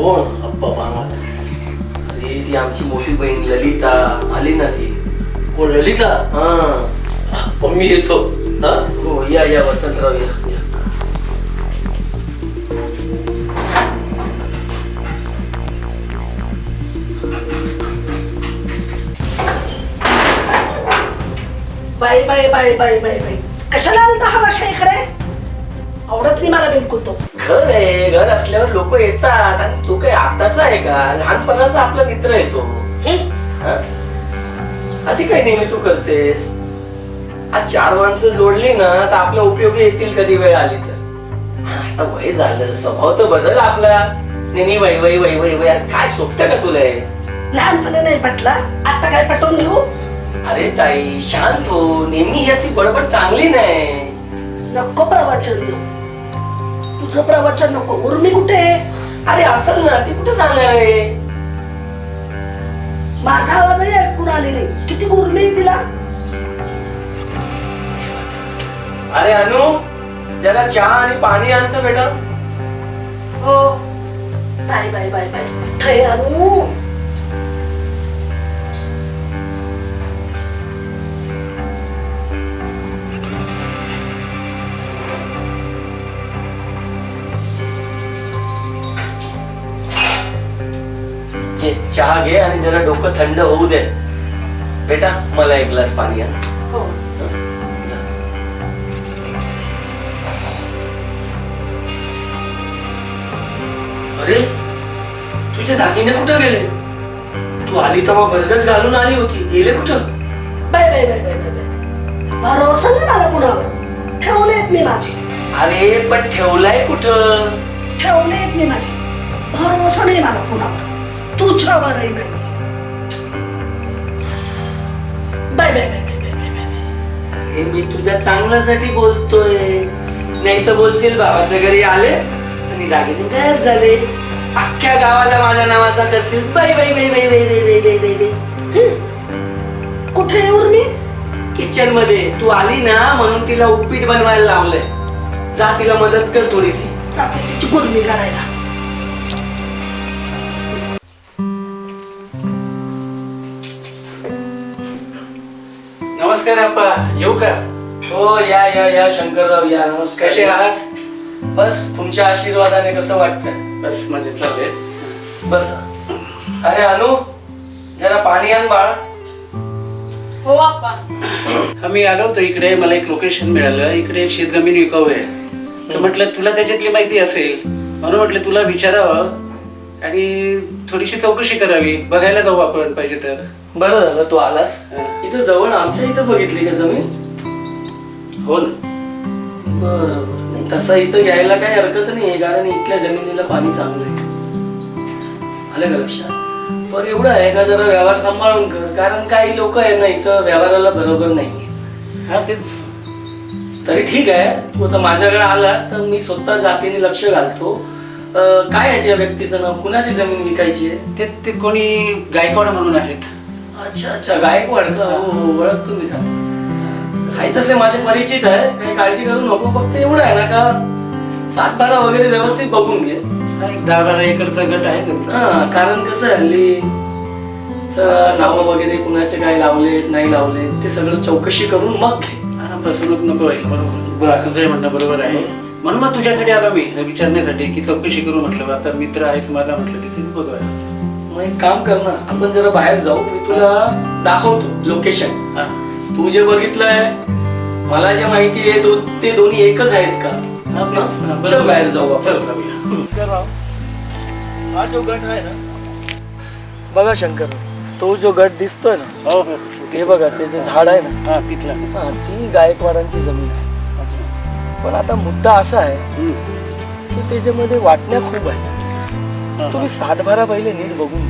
कोण? अप्पा पांगत अरे ती आमची मोठी बहीण ललिता आली ना ती. कोण ललिता? हा. मग मी येतो. हा? हो या या वसंतराव या या. बाई बाई बाई बाई बाई बाई. कशाला आलता हा भाषा इकडे? आवडत नाही मला बिलकुल तो. घर आहे घर असल्यावर लोक येतात आणि तू काय आताचा आहे का? लहानपणाचा आपला मित्र आहे तो. हा? अशी काय नेहमी तू करतेस? आज चार माणसं जोडली ना तर आपल्या उपयोगी येतील कधी वेळ आली तर. हा, आता वय झालं स्वभाव तर बदल आपला. नेहमी वय वय वय वय वय काय सोपतं का तुला हे? लहानपणी नाही पटला. आता काय पटवून घेऊ? अरे ताई शांत हो. नेहमी ही अशी बडबड चांगली नाही. नको प्रवचन देऊ. तुझं प्रवचन नको उर्मी कुठे? अरे असल ना ती कुठे जाणार आहे? माझा आवाजही ऐकून आली नाही. किती उर्मी आहे तिला? अरे अनु जरा चहा आणि पाणी आणतं बेटा. हो. Bye bye bye bye. ठय Anu. चहा घे आणि जरा डोकं थंड होऊ दे. बेटा मला एक ग्लास पाणी आण. हो. अरे तुझे दागिने कुठं गेले? तू आली तेव्हा भरगच घालून आली होती. गेले कुठं? Bye bye bye bye bye bye. भरोसा नाही मला कुणावर ठेवलेत मी माझे. अरे पण ठेवलाय कुठं? ठेवलेत मी माझे. भरोसा नाही मला कुणावर तुझ्यावरही नाही bye bye bye bye bye bye हे मी तुझ्या चांगल्यासाठी बोलतोय नाही तर बोलशील भावाच्या घरी आले आणि दागिने गायब झाले अख्ख्या गावाला माझ्या नावाचा करशील बाई बाई बाई बाई बाई बाई बाई बाई बाई बाई कुठे आहे उर्मी किचनमध्ये तू आली ना म्हणून तिला उपीट बनवायला लावलंय जा तिला मदत कर थोडीशी जाते तिची गुरमी काढायला नमस्कार अप्पा येऊ का? हो या या या शंकरराव या नमस्कार. कसे आहात? बस तुमच्या आशीर्वादाने कसं वाटतंय? बस मजेत चालले बस. अरे अनु जरा पाणी आण बाळा. हो आप्पा आम्ही आलो होतो इकडे. मला एक लोकेशन मिळालं. इकडे शेत जमीन विकाऊ आहे. तर म्हटलं तुला त्याच्यातली माहिती असेल. म्हणून म्हटलं तुला विचारावं. आणि थोडीशी चौकशी करावी. बघायला जाऊ आपण पाहिजे तर. बरं झालं तू आलास. इथं जवळ आमच्या इथं बघितली का जमीन? हो ना. बरं नाही तसं इथं घ्यायला काही हरकत नाही कारण इथल्या जमिनीला पाणी चांगलं आहे. आलं का लक्षात? पण एवढं आहे का जरा व्यवहार सांभाळून कर कारण काही लोक आहे ना इथं व्यवहाराला बरोबर नाहीये. हा तेच. तरी ठीक आहे तू आता माझ्याकडे आलास तर मी स्वतः जातीने लक्ष घालतो. अं, काय आहे त्या व्यक्तीचं नाव? कुणाची जमीन विकायची आहे? ते ते कोणी गायकवाड म्हणून आहेत. अच्छा अच्छा गायकवाड का हो हो ओळखतो मी त्यांना आहे तसे माझे परिचित आहे काही काळजी करू नको फक्त एवढं आहे ना का सातबारा वगैरे व्यवस्थित बघून घे. दहा बारा एकरचा गट आहे त्यांचा. हा कारण कसं आहे हल्ली सर नावं वगैरे कुणाचे काय लावले नाही लावले ते सगळं चौकशी करून मग घे. हा, फसवणूक नको व्हायला बरोबर. बरं. तुझं म्हणणं बरोबर आहे. म्हणून मग तुझ्याकडे आलो मी विचारण्यासाठी की चौकशी करू म्हटलं आता मित्र आहेस माझा म्हटलं तिथे बघूया. मग एक काम कर ना आपण जरा बाहेर जाऊ मी तुला दाखवतो लोकेशन हा. तू जे बघितलंय मला जे माहिती आहे दो- ते दोन्ही एकच आहेत का? हा, ते- हा, हा? चल बाहेर जाऊ चल आपण जाऊया. हा जो गट आहे ना बघा शंकर तो जो गट दिसतोय ना हो हो. ते बघा ते जे झाड आहे ना हा तिथला. हा, ती गायकवाडांची जमीन आहे. अच्छा. पण आता मुद्दा असा आहे हम्म. की त्याच्यामध्ये वाटण्या खूप आहेत. हा, तुम्ही सातबारा पहिले नीट बघून घ्या.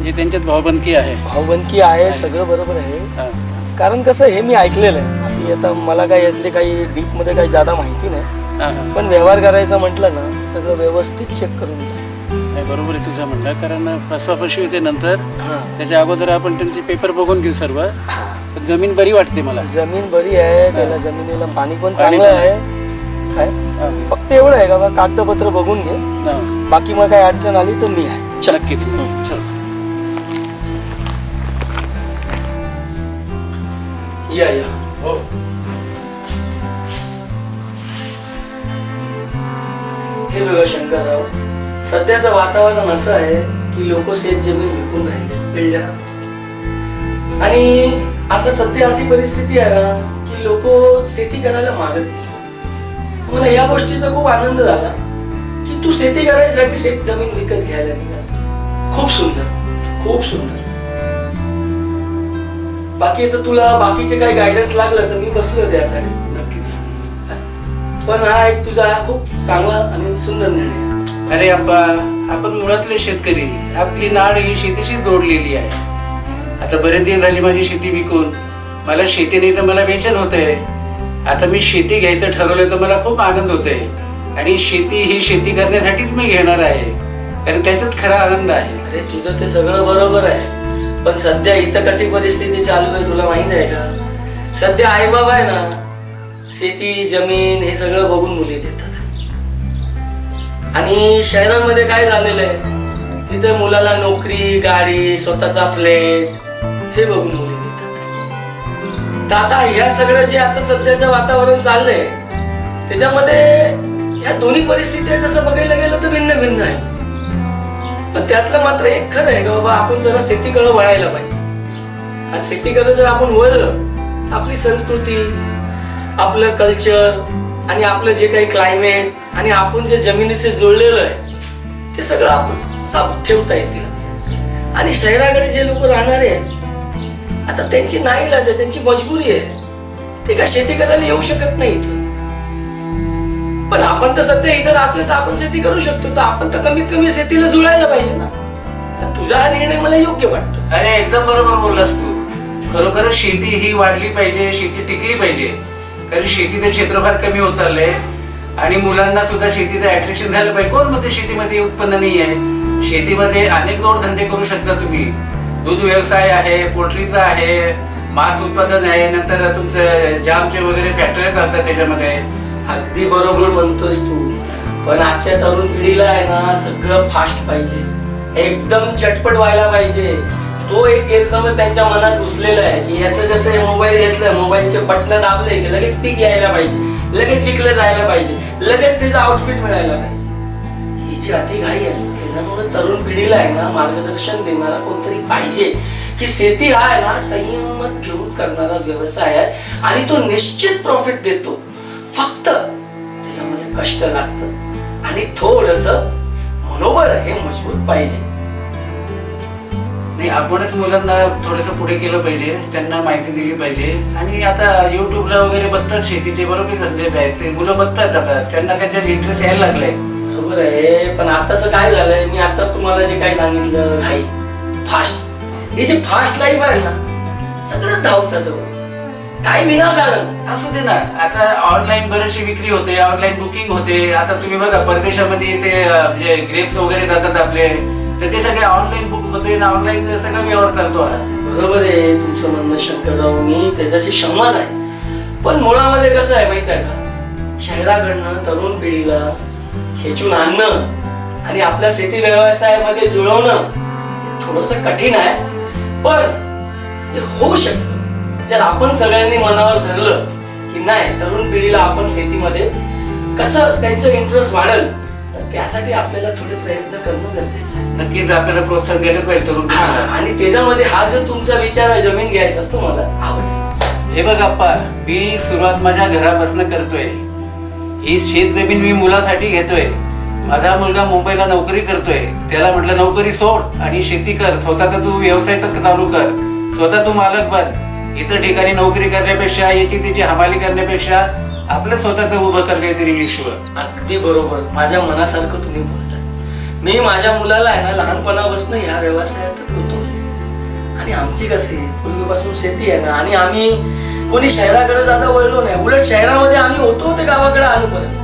म्हणजे त्यांच्यात भावबंदकी आहे. भावबंदकी आहे सगळं बरोबर आहे. कारण कसं हे मी ऐकलेलं आहे. आणि आता मला काही यातले काही डीपमध्ये काही जादा माहिती नाही. पण व्यवहार करायचा म्हटलं ना सगळं व्यवस्थित चेक करून नाही, बरोबर आहे तुझं म्हणणं. कारण फसवाफसवी होते नंतर. त्याच्या अगोदर आपण त्यांचे पेपर बघून घेऊ सर्व. जमीन बरी वाटते मला. जमीन बरी आहे त्याला जमिनीला पाणी पण चांगलं आहे. काय. फक्त एवढं आहे का कागदपत्र बघून घे. बाकी मग काय अडचण आली तर मी आहे. नक्कीच. Iya, या या. हो. हे. बघा शंकरराव. सध्याचं वातावरण असं आहे की लोक शेत जमीन विकून राहिले बिल्डर आणि आता सध्या अशी परिस्थिती आहे ना की लोक शेती करायला मागत नाही. मला या गोष्टीचा खूप आनंद झाला की तू शेती करायसाठी शेत जमीन विकत घ्यायला निघाला. खूप सुंदर. खूप सुंदर. बाकी तर तुला बाकीचे काही गायडन्स लागलं तर मी बसलो त्यासाठी. नक्कीच. पण हा एक तुझा खूप चांगला आणि सुंदर निर्णय आहे. अरे अप्पा आपण मुळातले शेतकरी. आपली नाड ही शेतीशी जोडलेली आहे. आता बरेच दिवस झाली माझी शेती विकून. मला शेती नाही तर मला बेचैन होते आता मी शेती घ्यायचं ठरवलं तर मला खूप आनंद होते आणि शेती ही शेती करण्यासाठीच मी घेणार आहे. कारण त्याच्यात खरा आनंद आहे. अरे तुझं ते सगळं बरोबर आहे. पण सध्या इथं कशी परिस्थिती चालू आहे तुला माहीत आहे का? सध्या आई बाबा आहे ना शेती जमीन हे सगळं बघून मुली देतात. आणि शहरांमध्ये काय झालेलं आहे? तिथे मुलाला नोकरी गाडी स्वतःचा फ्लॅट हे बघून मुली देतात. तर आता ह्या सगळं जे आता सध्याचं वातावरण चाललंय त्याच्यामध्ये ह्या दोन्ही परिस्थिती जसं बघायला गेलं तर भिन्न भिन्न आहे. पण त्यातलं मात्र एक खरं आहे का बाबा आपण जरा शेतीकडे वळायला पाहिजे. आणि शेतीकडे जर आपण वळलं तर आपली संस्कृती आपलं कल्चर आणि आपलं जे काही क्लायमेट आणि आपण जे जमिनीशी जुळलेलं आहे ते सगळं आपण साबूत ठेवता येतील. आणि शहराकडे जे लोक राहणारे आता त्यांची नाईलाज आहे त्यांची मजबुरी आहे. ते का शेती करायला येऊ शकत नाही इथं. पण आपण तर सध्या इथं राहतोय तर आपण शेती करू शकतो. तर आपण तर कमीत कमी शेतीला जुळायला पाहिजे ना. तर तुझा हा निर्णय मला योग्य वाटतो. अरे एकदम बरोबर बोललास तू. खरोखर शेती ही वाढली पाहिजे शेती टिकली पाहिजे. कारण शेतीचं क्षेत्रफार कमी होत चाललंय. आणि मुलांना सुद्धा शेतीचं अट्रॅक्शन झालं पाहिजे. कोणमध्ये शेतीमध्ये उत्पन्न नाही आहे शेतीमध्ये अनेक जोडधंदे करू शकता तुम्ही. दूध व्यवसाय आहे पोल्ट्रीचा आहे मांस उत्पादन आहे नंतर तुमचं जामचे वगैरे फॅक्टऱ्या चालतात त्याच्यामध्ये. अगदी बरोबर म्हणतोस तू. पण आजच्या तरुण पिढीला आहे ना सगळं फास्ट पाहिजे. एकदम चटपट व्हायला पाहिजे. तो एक गैरसमज त्यांच्या मनात घुसलेला आहे की याचं जसं मोबाईल घेतलं मोबाईलचे बटन दाबले की लगेच पीक यायला पाहिजे. लगेच विकलं जायला पाहिजे. लगेच त्याचं आउटफिट मिळायला पाहिजे. ही जी अति घाई आहे त्याच्यामुळे तरुण पिढीला आहे ना मार्गदर्शन देणारा कोणतरी पाहिजे. की शेती हा आहे ना संयमत घेऊन करणारा व्यवसाय आहे आणि तो निश्चित प्रॉफिट देतो. फक्त त्याच्यामध्ये कष्ट लागतं. आणि थोडस मनोबळ हे मजबूत पाहिजे. नाही आपणच मुलांना थोडस पुढे केलं पाहिजे त्यांना माहिती दिली पाहिजे. आणि आता युट्यूबला वगैरे बघतात शेतीचे बरोबर धंदे आहेत ते मुलं बघतात आता. त्यांना त्याच्यात इंटरेस्ट यायला लागलाय. बरोबर आहे पण आताच काय झालंय मी आता तुम्हाला जे काही सांगितलं घाई फास्ट हे जे फास्ट लाईफ आहे ना सगळं धावतात. काय विनाकारण असू दे ना. आता ऑनलाईन बरेचशी विक्री होते ऑनलाईन बुकिंग होते. आता तुम्ही बघा परदेशामध्ये ते अं, जे ग्रेप्स वगैरे जातात आपले तर ते सगळे ऑनलाईन बुक होते ना ऑनलाईन सगळा व्यवहार चालतो हा. बरोबर आहे. तुमचं म्हणणं शंकरराव मी त्याच्याशी सहमत आहे. पण मुळामध्ये कसं आहे माहीत आहे का? शहराकडनं तरुण पिढीला खेचून आणणं आणि आपल्या शेती व्यवसायामध्ये जुळवणं थोडस कठीण आहे. पण हे होऊ शकतं. जर आपण सगळ्यांनी मनावर धरलं की नाही तरुण पिढीला आपण शेतीमध्ये कसं त्यांचं इंटरेस्ट वाढेल तर त्यासाठी आपल्याला थोडे प्रयत्न करणं गरजेचं आहे. नक्कीच आपल्याला प्रोत्साहन द्यायला पाहिजे तरुण हा, पिढीला. आणि त्याच्यामध्ये हा जो तुमचा विचार आहे जमीन घ्यायचा तो मला आवडला. हे बघ अप्पा मी सुरुवात माझ्या घरापासून करतोय. ही शेत जमीन मी मुलासाठी घेतोय. माझा मुलगा मुंबईला नोकरी करतोय. त्याला म्हटलं नोकरी सोड आणि शेती कर. स्वतःचा तू व्यवसायाचं चालू कर. स्वतः तू मालक बन. इतर ठिकाणी नोकरी करण्यापेक्षा याची तिची हमाली करण्यापेक्षा आपलं स्वतःचं उभं कर काहीतरी विश्व अगदी बरोबर. माझ्या मनासारखं तुम्ही बोलता मी माझ्या मुलाला आहे ना लहानपणापासून ह्या व्यवसायातच होतो. आणि आमची कशी पूर्वीपासून शेती आहे ना आणि आम्ही कोणी शहराकडे जाता वळलो नाही. उलट शहरामध्ये आम्ही होतो ते गावाकडे आलो परत.